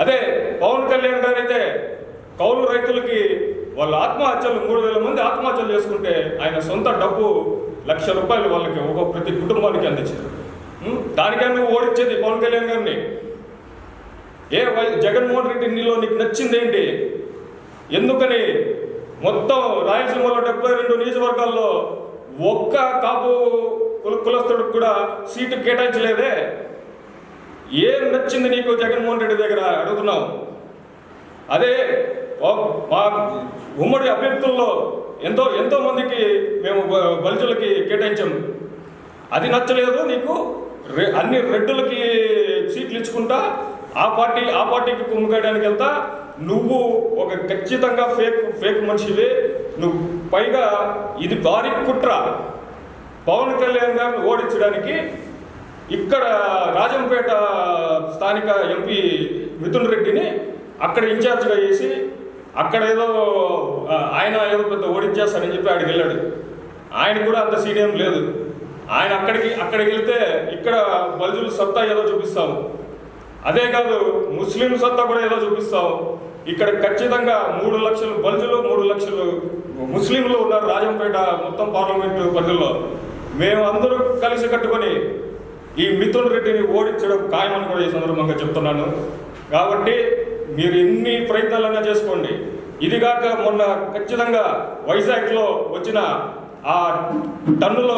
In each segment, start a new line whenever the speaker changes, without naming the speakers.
అదే పవన్ కళ్యాణ్ గారు అయితే కౌలు రైతులకి వాళ్ళ ఆత్మహత్యలు మూడు వేల మంది ఆత్మహత్యలు చేసుకుంటే ఆయన సొంత డబ్బు లక్ష రూపాయలు వాళ్ళకి ఒక ప్రతి కుటుంబానికి అందించారు. దానికైనా నువ్వు ఓడించేది పవన్ కళ్యాణ్ గారిని. ఏ వై జగన్మోహన్ రెడ్డి నీలో నీకు నచ్చిందేంటి ఎందుకని మొత్తం రాయలసీమలో డెబ్బై రెండు నియోజకవర్గాల్లో ఒక్క కాపు కుల కులస్తుడికి కూడా సీటు కేటాయించలేదే? ఏం నచ్చింది నీకు జగన్మోహన్ రెడ్డి దగ్గర? అడుగుతున్నావు. అదే మా ఉమ్మడి అభ్యర్థుల్లో ఎంతో ఎంతో మందికి మేము బలితులకి బలిజులకి కేటాయించాము అది నచ్చలేదు నీకు? రె అన్ని రెడ్డులకి సీట్లు ఇచ్చుకుంటా ఆ పార్టీ ఆ పార్టీకి కుమ్ముకేయడానికి వెళ్తా. నువ్వు ఒక ఖచ్చితంగా ఫేక్ ఫేక్ మనిషివి. నువ్వు పైగా ఇది భారీ కుట్ర. పవన్ కళ్యాణ్ గారిని ఓడించడానికి ఇక్కడ రాజంపేట స్థానిక ఎంపీ మిథున్ రెడ్డిని అక్కడ ఇన్ఛార్జ్గా చేసి అక్కడ ఏదో ఆయన ఏదో పెద్ద ఓడించేస్తానని చెప్పి ఆడికి వెళ్ళాడు. ఆయన కూడా అంత సీనియం లేదు. ఆయన అక్కడికి అక్కడికి వెళ్తే ఇక్కడ బల్జులు సత్తా ఏదో చూపిస్తాం అదే కాదు ముస్లిం సత్తా కూడా ఏదో చూపిస్తాం ఇక్కడ ఖచ్చితంగా మూడు లక్షలు బల్జులు మూడు లక్షలు ముస్లింలు ఉన్నారు రాజంపేట మొత్తం పార్లమెంటు పరిధిలో. మేము అందరూ కలిసి కట్టుకొని ఈ మిథున్ రెడ్డిని ఓడించడం ఖాయమని కూడా ఈ సందర్భంగా చెప్తున్నాను. కాబట్టి మీరు ఎన్ని ప్రయత్నాలైనా చేసుకోండి. ఇదిగాక మొన్న ఖచ్చితంగా వైజాగ్లో వచ్చిన ఆ టన్నుల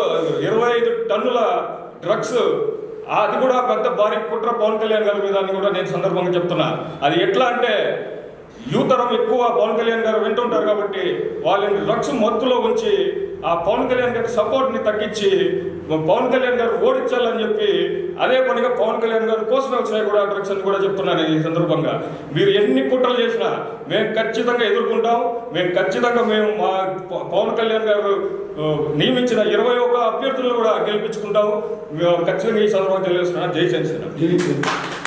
ఇరవై ఐదు టన్నుల డ్రగ్స్ అది కూడా పెద్ద భారీ కుట్ర పవన్ కళ్యాణ్ గారి మీద అని కూడా నేను సందర్భంగా చెప్తున్నా. అది ఎట్లా అంటే యూతరం ఎక్కువ పవన్ కళ్యాణ్ గారు వింటుంటారు కాబట్టి వాళ్ళని డ్రగ్స్ మత్తులో ఉంచి ఆ పవన్ కళ్యాణ్ గారి సపోర్ట్ని తగ్గించి పవన్ కళ్యాణ్ గారు ఓడించాలని చెప్పి అదే పనిగా పవన్ కళ్యాణ్ గారు కోసమే వచ్చినాయి కూడా డ్రగ్స్ కూడా చెప్తున్నాను ఈ సందర్భంగా. మీరు ఎన్ని కుట్రలు చేసినా మేము ఖచ్చితంగా ఎదుర్కొంటాం. మేము ఖచ్చితంగా మేము మా పవన్ కళ్యాణ్ గారు నియమించిన ఇరవై ఒక అభ్యర్థులను కూడా గెలిపించుకుంటాం. ఖచ్చితంగా ఈ సందర్భంగా తెలియజేస్తున్నాను. జై